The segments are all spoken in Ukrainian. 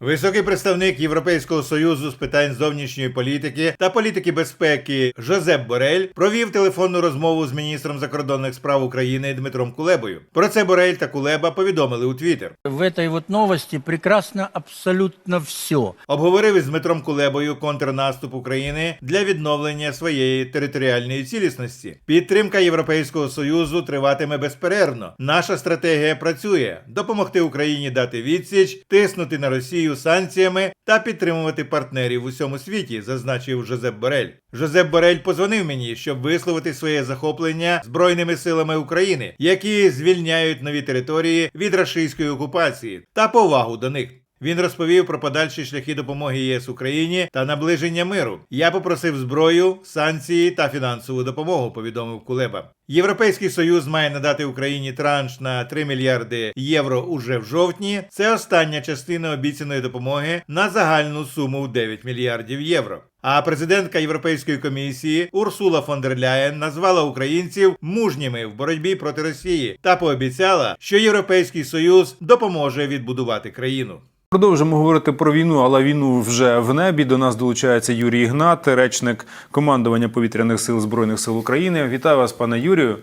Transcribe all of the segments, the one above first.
Високий представник Європейського союзу з питань зовнішньої політики та політики безпеки Жозеп Борель провів телефонну розмову з міністром закордонних справ України Дмитром Кулебою. Про це Борель та Кулеба повідомили у Твіттер. В этой вот новости прекрасно абсолютно все. Обговорив із Дмитром Кулебою контрнаступ України для відновлення своєї територіальної цілісності. Підтримка Європейського союзу триватиме безперервно. Наша стратегія працює допомогти Україні дати відсіч, тиснути на Росію санкціями та підтримувати партнерів в усьому світі, зазначив Жозеп Борель. Жозеп Борель позвонив мені, щоб висловити своє захоплення збройними силами України, які звільняють нові території від рашистської окупації та повагу до них. Він розповів про подальші шляхи допомоги ЄС Україні та наближення миру. Я попросив зброю, санкції та фінансову допомогу. Повідомив Кулеба. Європейський союз має надати Україні транш на 3 мільярди євро уже в жовтні. Це остання частина обіцяної допомоги на загальну суму в 9 мільярдів євро. А президентка Європейської комісії Урсула фон дер Ляєн назвала українців мужніми в боротьбі проти Росії та пообіцяла, що Європейський союз допоможе відбудувати країну. Продовжимо говорити про війну, але війну вже в небі. До нас долучається Юрій Ігнат, речник командування повітряних сил Збройних сил України. Вітаю вас, пане Юрію.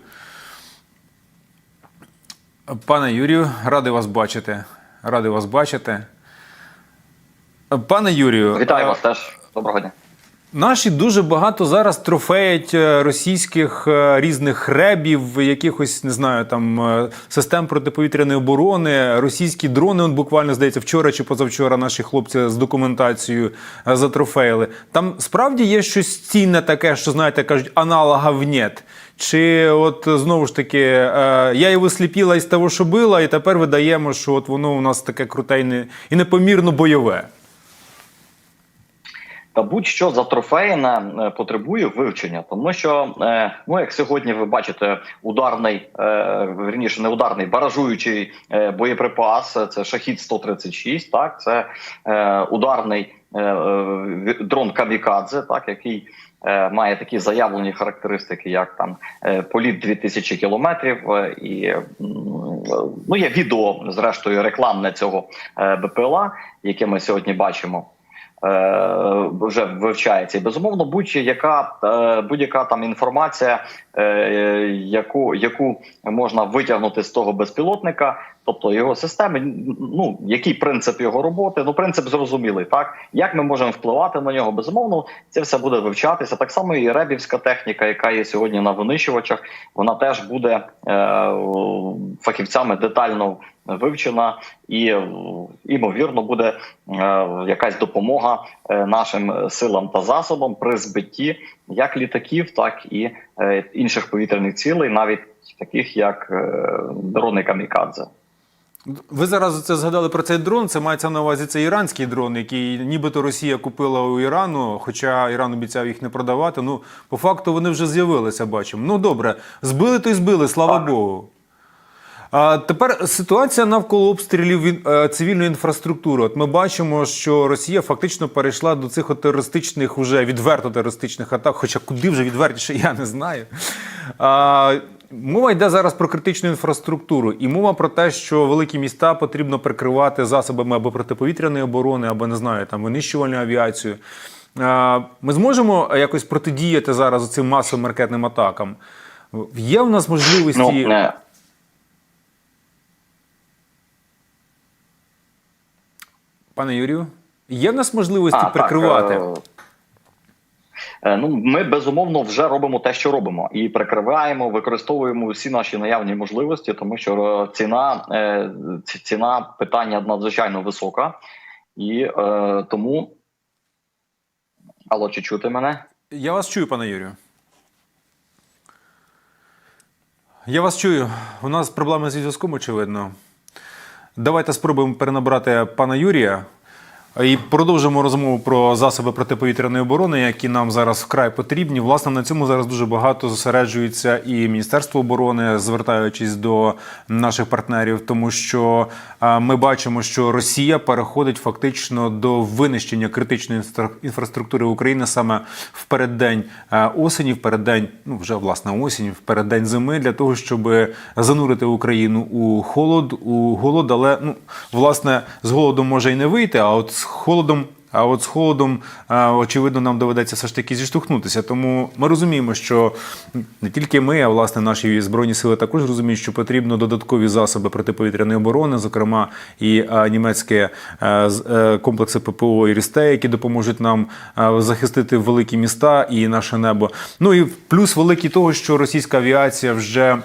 Пане Юрію, радий вас бачити. Радий вас бачити. Пане Юрію, Вітаю а, вас теж. Доброго дня. Наші дуже багато зараз трофеять е, російських е, різних ребів, якихось не знаю, там е, систем протиповітряної оборони, російські дрони. Он буквально здається, вчора чи позавчора наші хлопці з документацією затрофеїли. Там справді є щось цінне таке, що знаєте, кажуть, аналогів нет. Чи от знову ж таки, я його сліпіла із того, що було, і тепер видаємо, що от воно у нас таке круте і непомірно бойове. Та будь-що за трофеїне е, потребує вивчення, тому що е, ну як сьогодні ви бачите, ударний е, верніше не ударний баражуючий боєприпас. Це шахід 136 Так, це ударний дрон Камікадзе, так який. Має такі заявлені характеристики, як там політ 2000 кілометрів, і ну є відео зрештою рекламне цього БПЛА, яке ми сьогодні бачимо вже вивчається. І безумовно, будь-яка е, будь-яка там інформація, е, яку, яку можна витягнути з того безпілотника, тобто його системи, ну який принцип його роботи? Ну, принцип зрозумілий, так як ми можемо впливати на нього? Безумовно, це все буде вивчатися. Так само і ребівська техніка, яка є сьогодні на винищувачах, вона теж буде е, фахівцями детально вивчена і імовірно буде е, якась допомога е, нашим силам та засобам при збитті як літаків, так і е, інших повітряних цілей, навіть таких як дрони камікадзе. Ви зараз це згадали про цей дрон. Це мається на увазі цей іранський дрон, який нібито Росія купила у Ірану, хоча Іран обіцяв їх не продавати. Ну, по факту вони вже з'явилися, бачимо. Ну добре, збили то й збили, слава Так. Богу. А тепер ситуація навколо обстрілів е, цивільної інфраструктури. От ми бачимо, що Росія фактично перейшла до цих терористичних, уже відверто терористичних атак, хоча куди вже відвертіше, я не знаю. А, мова йде зараз про критичну інфраструктуру, і мова про те, що великі міста потрібно прикривати засобами або протиповітряної оборони, або не знаю, там винищувальну авіацію. Ми зможемо якось протидіяти зараз цим масовим ракетним атакам. Є в нас можливості. Ну, Пане Юрію, є в нас можливості а, прикривати? Так, е, е, ну, ми безумовно вже робимо те, що робимо, і прикриваємо, використовуємо всі наші наявні можливості, тому що е, ціна, е, ціна питання надзвичайно висока, і е, тому. Алло, чи чути мене? Я вас чую, пане Юрію. Я вас чую. У нас проблеми зі зв'язком, очевидно. Давайте спробуємо перенабрати пана Юрія. І продовжимо розмову про засоби протиповітряної оборони, які нам зараз вкрай потрібні. Власне, на цьому зараз дуже багато зосереджується і Міністерство оборони, звертаючись до наших партнерів, тому що ми бачимо, що Росія переходить фактично до винищення критичної інфраструктури України саме в переддень осені, в переддень, ну вже власне осінь, в переддень зими, для того, щоб занурити Україну у холод, у голод, але ну власне з голодом може і не вийти, а от з холодом. А от з холодом, очевидно, нам доведеться все ж таки зіштовхнутися. Тому ми розуміємо, що не тільки ми, а власне наші збройні сили також розуміють, що потрібно додаткові засоби протиповітряної оборони, зокрема і німецькі е, комплекси ППО і Рісте, які допоможуть нам захистити великі міста і наше небо. Ну і плюс великий того, що російська авіація вже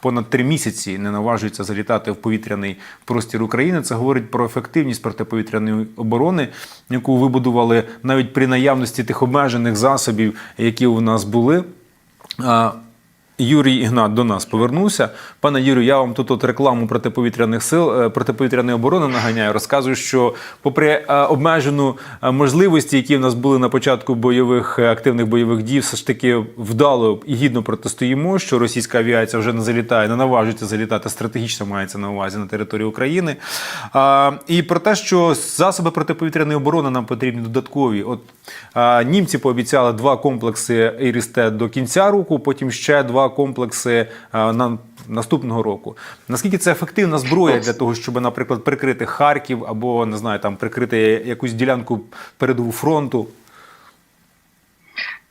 понад три місяці не наважується залітати в повітряний простір України. Це говорить про ефективність протиповітряної оборони, яку вибудували навіть при наявності тих обмежених засобів, які у нас були. Юрій Ігнат до нас повернувся. Пане Юрію, я вам тут от рекламу протиповітряних сил е, протиповітряної оборони наганяю. Розказую, що попри е, обмежену е, можливості, які в нас були на початку бойових активних бойових дій, все ж таки вдало і гідно протистоїмо. Що російська авіація вже не залітає, не наважується залітати стратегічно мається на увазі на території України. І про те, що засоби протиповітряної оборони нам потрібні додаткові. От німці пообіцяли два комплекси Ейрісте до кінця року, потім ще два комплекси на наступного року. Наскільки це ефективна зброя для того, щоб, наприклад, прикрити Харків або не знаю, там прикрити якусь ділянку передову фронту?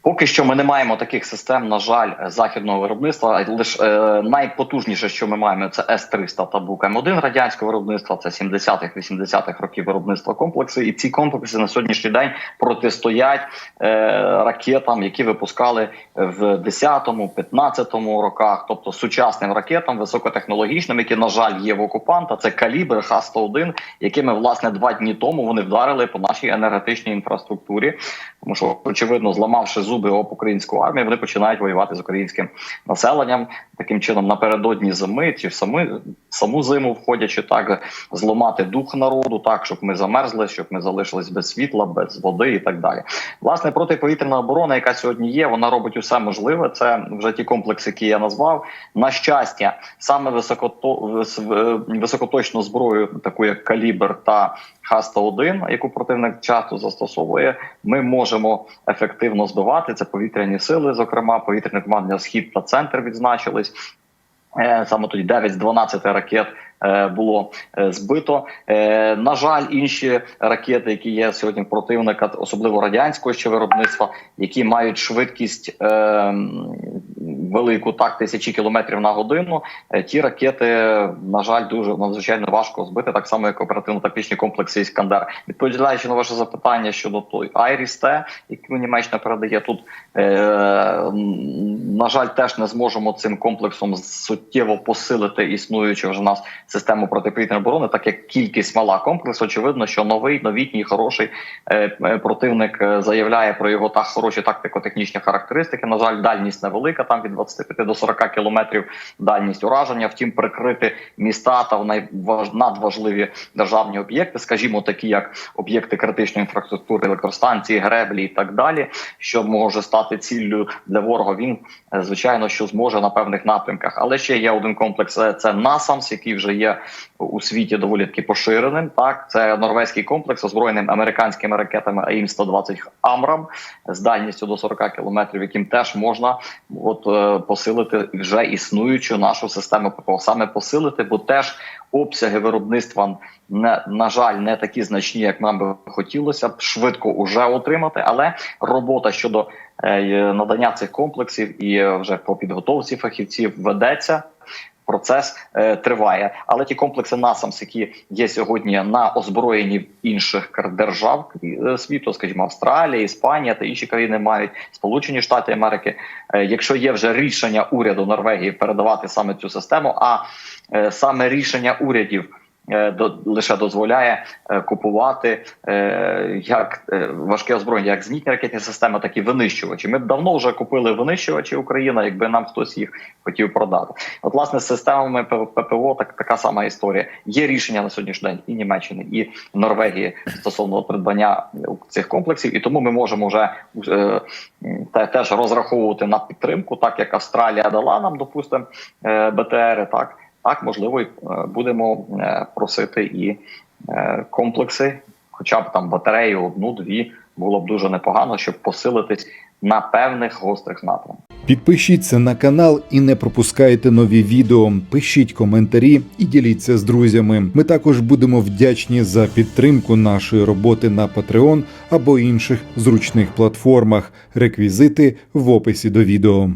Поки що ми не маємо таких систем, на жаль, західного виробництва. Лише е, найпотужніше, що ми маємо, це С-300 та Бук М1 радянського виробництва. Це 70-х, 80-х років виробництва комплекси. І ці комплекси на сьогоднішній день протистоять е, ракетам, які випускали в 10-му, 15-му роках, тобто сучасним ракетам високотехнологічним, які на жаль є в окупанта. Це калібр Х-101, якими власне два дні тому вони вдарили по нашій енергетичній інфраструктурі. Тому що очевидно, зламавши зуби об українську армію, вони починають воювати з українським населенням. Таким чином, напередодні зими чи в саму, саму зиму входячи так, зламати дух народу, так щоб ми замерзли, щоб ми залишились без світла, без води і так далі. Власне, протиповітряна оборона, яка сьогодні є, вона робить усе можливе. Це вже ті комплекси, які я назвав. На щастя, саме високото високоточну зброю, таку як калібр та Х-101, яку противник часто застосовує, ми можемо ефективно збивати. Це повітряні сили, зокрема повітряне командування Схід та центр відзначились. Е, Саме тоді 9 з 12 ракет е, було е, збито. На жаль, інші ракети, які є сьогодні противника, особливо радянського ще виробництва, які мають швидкість е, м, велику, так тисячі кілометрів на годину. е, Ті ракети, на жаль, дуже надзвичайно важко збити, так само як оперативно-тактичні комплекси Іскандер. Відповідаючи на ваше запитання щодо той Айріс Т, який Німеччина передає тут, е, на жаль, теж не зможемо цим комплексом суттєво посилити існуючу вже нас систему протиповітряної оборони, так як кількість мала комплексу. Очевидно, що новий, новітній, хороший е, е, противник е, заявляє про його так хороші тактико-технічні характеристики. На жаль, дальність невелика, там від 25 до 40 кілометрів дальність ураження. Втім, прикрити міста та надважливі державні об'єкти, скажімо, такі як об'єкти критичної інфраструктури, електростанції, греблі і так далі, що може стати ціллю для ворога. Він е, звичайно що зможе на певних напрямках. Але ще є один комплекс. е, Це NASAMS, який вже є у світі доволі таки поширеним. Так, це норвезький комплекс, озброєним американськими ракетами АІМ 120 Амрам з дальністю до 40 кілометрів, яким теж можна от е, посилити вже існуючу нашу систему ППО. Саме посилити, бо теж обсяги виробництва не на жаль не такі значні, як нам би хотілося б швидко уже отримати. Але робота щодо е, надання цих комплексів і е, вже по підготовці фахівців ведеться. Процес е, триває, але ті комплекси насамс, які є сьогодні на озброєнні інших держав е, світу, скажімо, Австралія, Іспанія та інші країни мають Сполучені Штати Америки. Е, якщо є вже рішення уряду Норвегії передавати саме цю систему, а е, саме рішення урядів лише дозволяє е, купувати е, як е, важке озброєння, як зенітні ракетні системи, так і винищувачі. Ми давно вже купили винищувачі Україна, якби нам хтось їх хотів продати. От власне з системами ППО так така сама історія. Є рішення на сьогоднішній день і Німеччини, і Норвегії стосовно придбання цих комплексів, і тому ми можемо вже е, теж розраховувати на підтримку, так як Австралія дала нам, допустимо, е, БТРи, так. Так, можливо, е, будемо е, просити і е, комплекси, хоча б там батарею одну-дві було б дуже непогано, щоб посилитись на певних гострих напрямках. Підпишіться на канал і не пропускайте нові відео. Пишіть коментарі і діліться з друзями. Ми також будемо вдячні за підтримку нашої роботи на Patreon або інших зручних платформах. Реквізити в описі до відео.